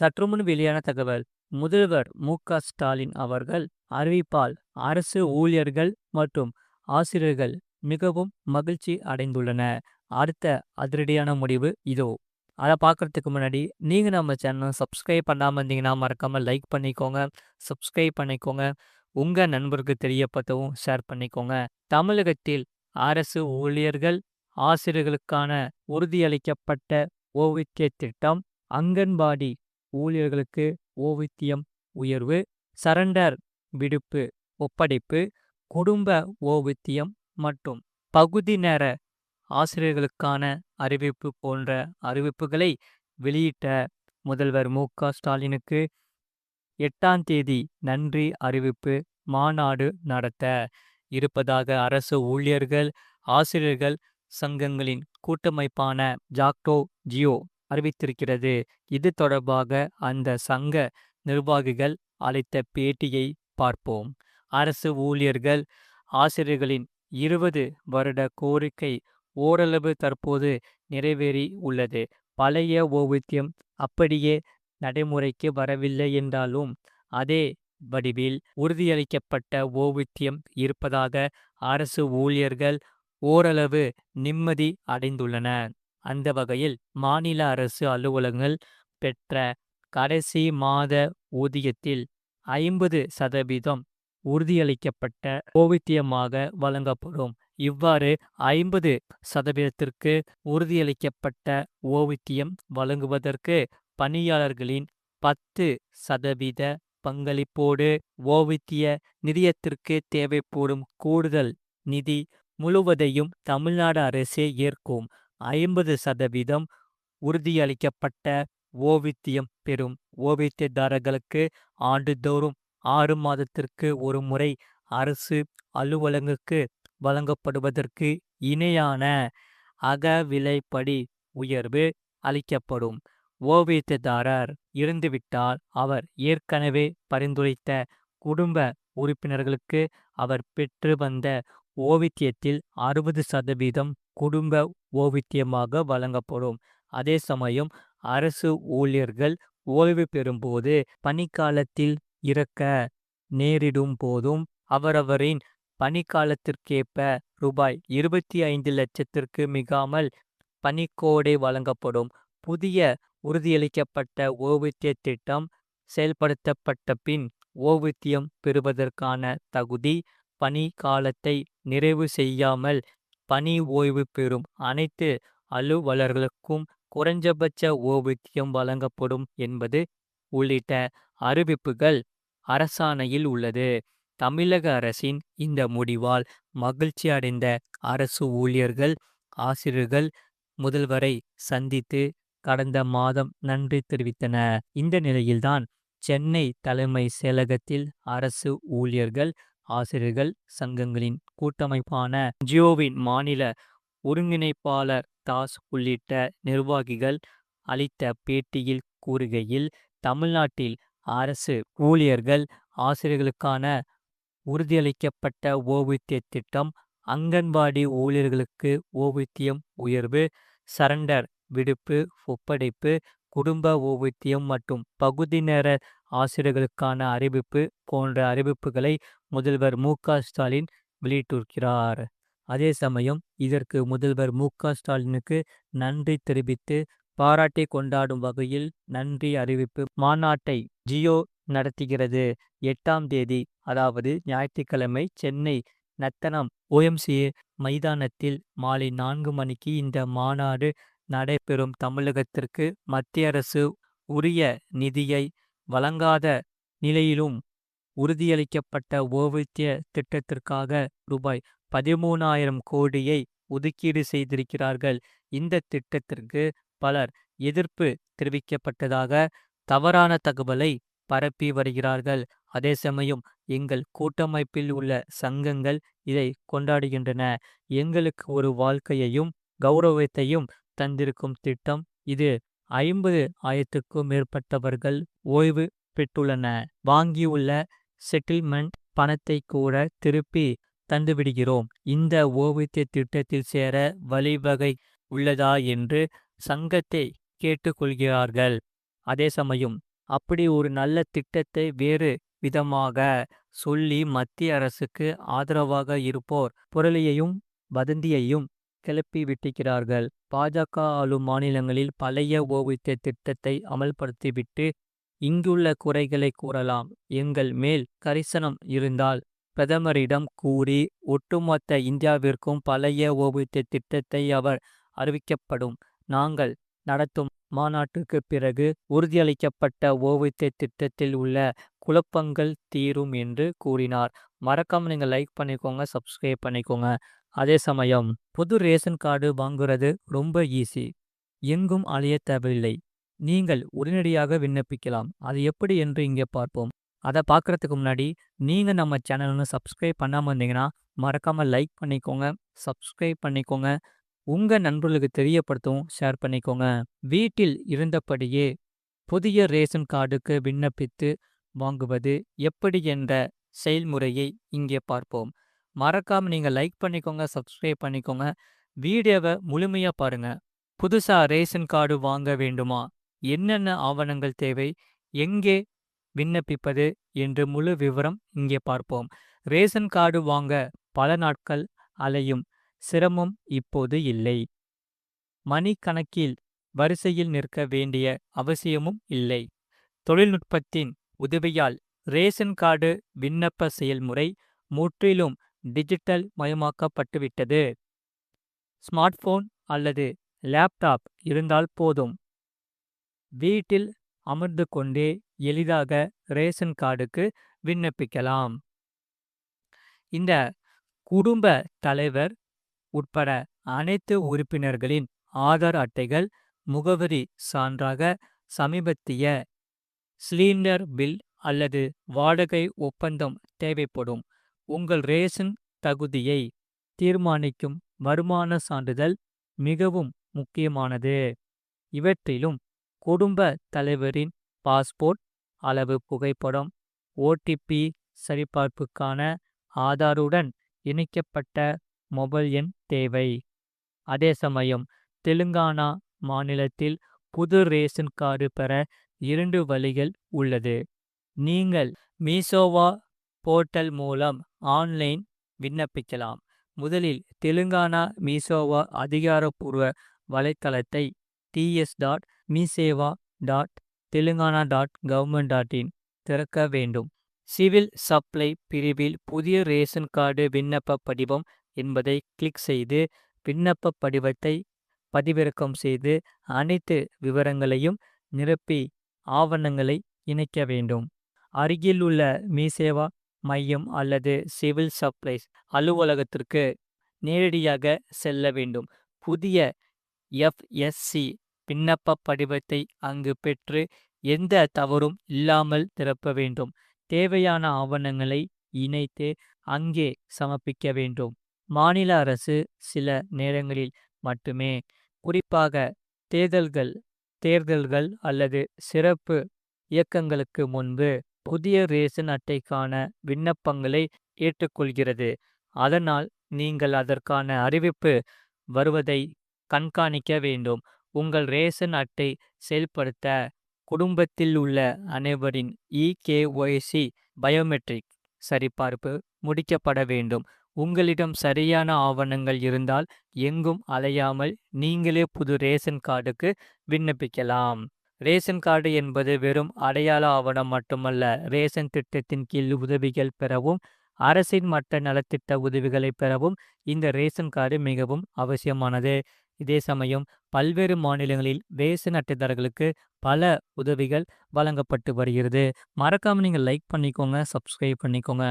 சற்றுமுன் வெளியான தகவல் முதல்வர் மு. க. ஸ்டாலின் அவர்கள் அறிவிப்பால் அரசு ஊழியர்கள் மற்றும் ஆசிரியர்கள் மிகவும் மகிழ்ச்சி அடைந்துள்ளன அடுத்த அதிரடியான முடிவு இதோ. அதை பார்க்குறதுக்கு முன்னாடி நீங்கள் நம்ம சேனலை சப்ஸ்கிரைப் பண்ணாமல் இருந்தீங்கன்னா மறக்காமல் லைக் பண்ணிக்கோங்க சப்ஸ்கிரைப் பண்ணிக்கோங்க. உங்கள் நண்பருக்கு தெரியப்பட்டவும் ஷேர் பண்ணிக்கோங்க. தமிழகத்தில் அரசு ஊழியர்கள் ஆசிரியர்களுக்கான உறுதியளிக்கப்பட்ட ஓவிய திட்டம் அங்கன்வாடி ஊழியர்களுக்கு ஓவித்தியம் உயர்வு சரண்டர் விடுப்பு ஒப்படைப்பு குடும்ப ஓவித்தியம் மற்றும் பகுதி நேர ஆசிரியர்களுக்கான அறிவிப்பு போன்ற அறிவிப்புகளை வெளியிட்ட முதல்வர் மு. க. ஸ்டாலினுக்கு எட்டாம் தேதி நன்றி அறிவிப்பு மாநாடு நடத்த இருப்பதாக அரசு ஊழியர்கள் ஆசிரியர்கள் சங்கங்களின் கூட்டமைப்பான ஜாக்டோ ஜியோ அறிவித்திருக்கிறது. இது தொடர்பாக அந்த சங்க நிர்வாகிகள் அளித்த பேட்டியை பார்ப்போம். அரசு ஊழியர்கள் ஆசிரியர்களின் இருபது வருட கோரிக்கை ஓரளவு தற்போது நிறைவேறி உள்ளது. பழைய ஓவியம் அப்படியே நடைமுறைக்கு வரவில்லை என்றாலும் அதே வடிவில் உறுதியளிக்கப்பட்ட ஓய்வூதியம் இருப்பதாக அரசு ஊழியர்கள் ஓரளவு நிம்மதி அடைந்துள்ளனர். அந்த வகையில் மாநில அரசு அலுவலகங்கள் பெற்ற கடைசி மாத ஊதியத்தில் ஐம்பது சதவீதம் உறுதியளிக்கப்பட்ட ஓவித்தியமாக வழங்கப்படும். இவ்வாறு ஐம்பது சதவீதத்திற்கு உறுதியளிக்கப்பட்ட ஓவித்தியம் வழங்குவதற்கு பணியாளர்களின் பத்து சதவீத பங்களிப்போடு ஓவித்திய நிதியத்திற்கு தேவைப்படும் கூடுதல் நிதி முழுவதையும் தமிழ்நாடு அரசே ஏற்கும். ஐம்பது சதவீதம் உறுதியளிக்கப்பட்ட ஓவித்தியம் பெறும். ஓய்வூதியதாரர்களுக்கு ஆண்டுதோறும் ஆறு மாதத்திற்கு ஒரு முறை அரசு அலுவலகங்களுக்கு வழங்கப்படுவதற்கு இணையான அகவிலைப்படி உயர்வு அளிக்கப்படும். ஓய்வூதியதாரர் இருந்துவிட்டால் அவர் ஏற்கனவே பரிந்துரைத்த குடும்ப உறுப்பினர்களுக்கு அவர் பெற்று வந்த ஓய்வூதியத்தில் அறுபது சதவீதம் குடும்ப ஓவித்தியமாக வழங்கப்படும். அதே சமயம் அரசு ஊழியர்கள் ஓய்வு பெறும்போது பணிக்காலத்தில் இறக்க நேரிடும் போதும் அவரவரின் பணிக்காலத்திற்கேற்ப ரூபாய் இருபத்தி ஐந்து லட்சத்திற்கு மிகாமல் பணிக்கோடை வழங்கப்படும். புதிய உறுதியளிக்கப்பட்ட ஓவியத்திய திட்டம் செயல்படுத்தப்பட்ட பின் ஓய்வூதியம் பெறுவதற்கான தகுதி பணி காலத்தை நிறைவு செய்யாமல் பணி ஓய்வு பெறும் அனைத்து அலுவலர்களுக்கும் குறைஞ்சபட்ச ஓய்வூதியம் வழங்கப்படும் என்பது உள்ளிட்ட அறிவிப்புகள் அரசாணையில் உள்ளது. தமிழக அரசின் இந்த முடிவால் மகிழ்ச்சி அடைந்த அரசு ஊழியர்கள் ஆசிரியர்கள் முதல்வரை சந்தித்து கடந்த மாதம் நன்றி தெரிவித்தன இந்த நிலையில்தான் சென்னை தலைமை செயலகத்தில் அரசு ஊழியர்கள் ஆசிரியர்கள் சங்கங்களின் கூட்டமைப்பான ஜியோவின் மாநில ஒருங்கிணைப்பாளர் தாஸ் உள்ளிட்ட நிர்வாகிகள் அளித்த பேட்டியில் கூறுகையில் தமிழ்நாட்டில் அரசு ஊழியர்கள் ஆசிரியர்களுக்கான உறுதியளிக்கப்பட்ட ஓய்வூதிய திட்டம் அங்கன்வாடி ஊழியர்களுக்கு ஓய்வூதியம் உயர்வு சரண்டர் விடுப்பு ஒப்படைப்பு குடும்ப ஓய்வூதியம் மற்றும் பகுதி நேர ஆசிரியர்களுக்கான அறிவிப்பு போன்ற அறிவிப்புகளை முதல்வர் மு. ஸ்டாலின் வெளியிட்டிருக்கிறார். அதே சமயம் இதற்கு முதல்வர் மு. ஸ்டாலினுக்கு நன்றி தெரிவித்து பாராட்டி கொண்டாடும் வகையில் நன்றி அறிவிப்பு மாநாட்டை ஜியோ நடத்துகிறது. எட்டாம் தேதி அதாவது ஞாயிற்றுக்கிழமை சென்னை நத்தனம் ஓஎம்சிஏ மைதானத்தில் மாலை நான்கு மணிக்கு இந்த மாநாடு நடைபெறும். தமிழகத்திற்கு மத்திய அரசு உரிய நிதியை வழங்காத நிலையிலும் உறுதியளிக்கப்பட்ட ஓய்வூதிய திட்டத்திற்காக ரூபாய் பதிமூணாயிரம் கோடியை ஒதுக்கீடு செய்திருக்கிறார்கள். இந்த திட்டத்திற்கு பலர் எதிர்ப்பு தெரிவிக்கப்பட்டதாக தவறான தகவலை பரப்பி வருகிறார்கள். அதே சமயம் எங்கள் கூட்டமைப்பில் உள்ள சங்கங்கள் இதை கொண்டாடுகின்றன. எங்களுக்கு ஒரு வாழ்க்கையையும் கௌரவத்தையும் தந்திருக்கும் திட்டம் இது. ஐம்பது ஆயிரத்துக்கும் மேற்பட்டவர்கள் ஓய்வு பெற்றுள்ளன வாங்கியுள்ள செட்டில்மெண்ட் பணத்தை கூட திருப்பி தந்துவிடுகிறோம். இந்த ஓய்வூதிய திட்டத்தில் சேர வழிவகை உள்ளதா என்று சங்கத்தை கேட்டுக்கொள்கிறார்கள். அதே சமயம் அப்படி ஒரு நல்ல திட்டத்தை வேறு விதமாக சொல்லி மத்திய அரசுக்கு ஆதரவாக இருப்போர் புரளியையும் வதந்தியையும் கிளப்பி விட்டிருக்கிறார்கள் பாஜக ஆளும் மாநிலங்களில் பழைய ஓய்வூதிய திட்டத்தை அமல்படுத்திவிட்டு இங்குள்ள குறைகளை கூறலாம். எங்கள் மேல் கரிசனம் இருந்தால் பிரதமரிடம் கூறி ஒட்டுமொத்த இந்தியாவிற்கும் பழைய ஓய்வூதிய திட்டத்தை அவர் அறிவிக்கப்படும். நாங்கள் நடத்தும் மாநாட்டுக்கு பிறகு உறுதியளிக்கப்பட்ட ஓய்வூதிய திட்டத்தில் உள்ள குழப்பங்கள் தீரும் என்று கூறினார். மறக்காம நீங்க லைக் பண்ணிக்கோங்க சப்ஸ்கிரைப் பண்ணிக்கோங்க. அதே சமயம் புது ரேஷன் கார்டு வாங்குறது ரொம்ப ஈஸி. எங்கும் அலைய தேவையில்லை. நீங்கள் உடனடியாக விண்ணப்பிக்கலாம். அது எப்படி என்று இங்கே பார்ப்போம். அதை பார்க்குறதுக்கு முன்னாடி நீங்கள் நம்ம சேனல்னு சப்ஸ்கிரைப் பண்ணாமல் இருந்தீங்கன்னா மறக்காமல் லைக் பண்ணிக்கோங்க சப்ஸ்கிரைப் பண்ணிக்கோங்க. உங்கள் நண்பர்களுக்கு தெரியப்படுத்தவும் ஷேர் பண்ணிக்கோங்க. வீட்டில் இருந்தபடியே புதிய ரேஷன் கார்டுக்கு விண்ணப்பித்து வாங்குவது எப்படி என்ற செயல்முறையை இங்கே பார்ப்போம். மறக்காம நீங்கள் லைக் பண்ணிக்கோங்க சப்ஸ்கிரைப் பண்ணிக்கோங்க. வீடியோவை முழுமையாக பாருங்க. புதுசாக ரேஷன் கார்டு வாங்க வேண்டுமா? என்னென்ன ஆவணங்கள் தேவை எங்கே விண்ணப்பிப்பது என்று முழு விவரம் இங்கே பார்ப்போம். ரேஷன் கார்டு வாங்க பல நாட்கள் அலையும் சிரமம் இப்போது இல்லை. மணிக்கணக்கில் வரிசையில் நிற்க வேண்டிய அவசியமும் இல்லை. தொழில்நுட்பத்தின் உதவியால் ரேஷன் கார்டு விண்ணப்ப செயல்முறை முற்றிலும் டிஜிட்டல் மயமாக்கப்பட்டுவிட்டது. ஸ்மார்ட் போன் அல்லது லேப்டாப் இருந்தால் போதும். வீட்டில் அமர்ந்து கொண்டே எளிதாக ரேஷன் கார்டுக்கு விண்ணப்பிக்கலாம். இந்த குடும்ப தலைவர் உட்பட அனைத்து உறுப்பினர்களின் ஆதார் அட்டைகள் முகவரி சான்றாக சமீபத்திய சிலிண்டர் பில் அல்லது வாடகை ஒப்பந்தம் தேவைப்படும். உங்கள் ரேஷன் தகுதியை தீர்மானிக்கும் வருமான சான்றிதழ் மிகவும் முக்கியமானது. இவற்றிலும் குடும்ப தலைவரின் பாஸ்போர்ட் அளவு புகைப்படம் ஓடிபி சரிபார்ப்புக்கான ஆதாருடன் இணைக்கப்பட்ட மொபைல் எண் தேவை. அதே சமயம் தெலுங்கானா மாநிலத்தில் புது ரேஷன் கார்டு பெற இரண்டு வழிகள் உள்ளது. நீங்கள் மீசோவா போர்ட்டல் மூலம் ஆன்லைன் விண்ணப்பிக்கலாம். முதலில் தெலுங்கானா மீசோவா அதிகாரப்பூர்வ வலைத்தளத்தை TS dot Meeseva dot Telangana dot government dot in திறக்க வேண்டும். சிவில் சப்ளை பிரிவில் புதிய ரேஷன் கார்டு விண்ணப்ப படிவம் என்பதை கிளிக் செய்து விண்ணப்ப படிவத்தை பதிவிறக்கம் செய்து அனைத்து விவரங்களையும் நிரப்பி ஆவணங்களை இணைக்க வேண்டும். அருகில் உள்ள மீசேவா மையம் அல்லது சிவில் சப்ளைஸ் அலுவலகத்திற்கு நேரடியாக செல்ல வேண்டும். புதிய எஃப்எஸ்சி விண்ணப்ப படிவத்தை அங்கு பெற்று எந்த தவறும் இல்லாமல் நிரப்ப வேண்டும். தேவையான ஆவணங்களை இணைத்து அங்கே சமர்ப்பிக்க வேண்டும். மாநில அரசு சில நேரங்களில் மட்டுமே குறிப்பாக தேர்தல்கள் தேர்தல்கள் அல்லது சிறப்பு இயக்கங்களுக்கு முன்பு புதிய ரேஷன் அட்டைக்கான விண்ணப்பங்களை ஏற்றுக்கொள்கிறது. அதனால் நீங்கள் அதற்கான அறிவிப்பு வருவதை கண்காணிக்க வேண்டும். உங்கள் ரேஷன் அட்டை செயல்படுத்த குடும்பத்தில் உள்ள அனைவரின் இகேஒய்சி பயோமெட்ரிக் சரிபார்ப்பு முடிக்கப்பட வேண்டும். உங்களிடம் சரியான ஆவணங்கள் இருந்தால் எங்கும் அலையாமல் நீங்களே புது ரேஷன் கார்டுக்கு விண்ணப்பிக்கலாம். ரேஷன் கார்டு என்பது வெறும் அடையாள ஆவணம் மட்டுமல்ல ரேஷன் திட்டத்தின் கீழ் உதவிகள் பெறவும் அரசின் மற்ற நலத்திட்ட உதவிகளை பெறவும் இந்த ரேஷன் கார்டு மிகவும் அவசியமானது. இதே சமயம் பல்வேறு மாநிலங்களில் ரேஷன் அட்டைதாரர்களுக்கு பல உதவிகள் வழங்கப்பட்டு வருகிறது. மறக்காம நீங்கள் லைக் பண்ணிக்கோங்க சப்ஸ்கிரைப் பண்ணிக்கோங்க.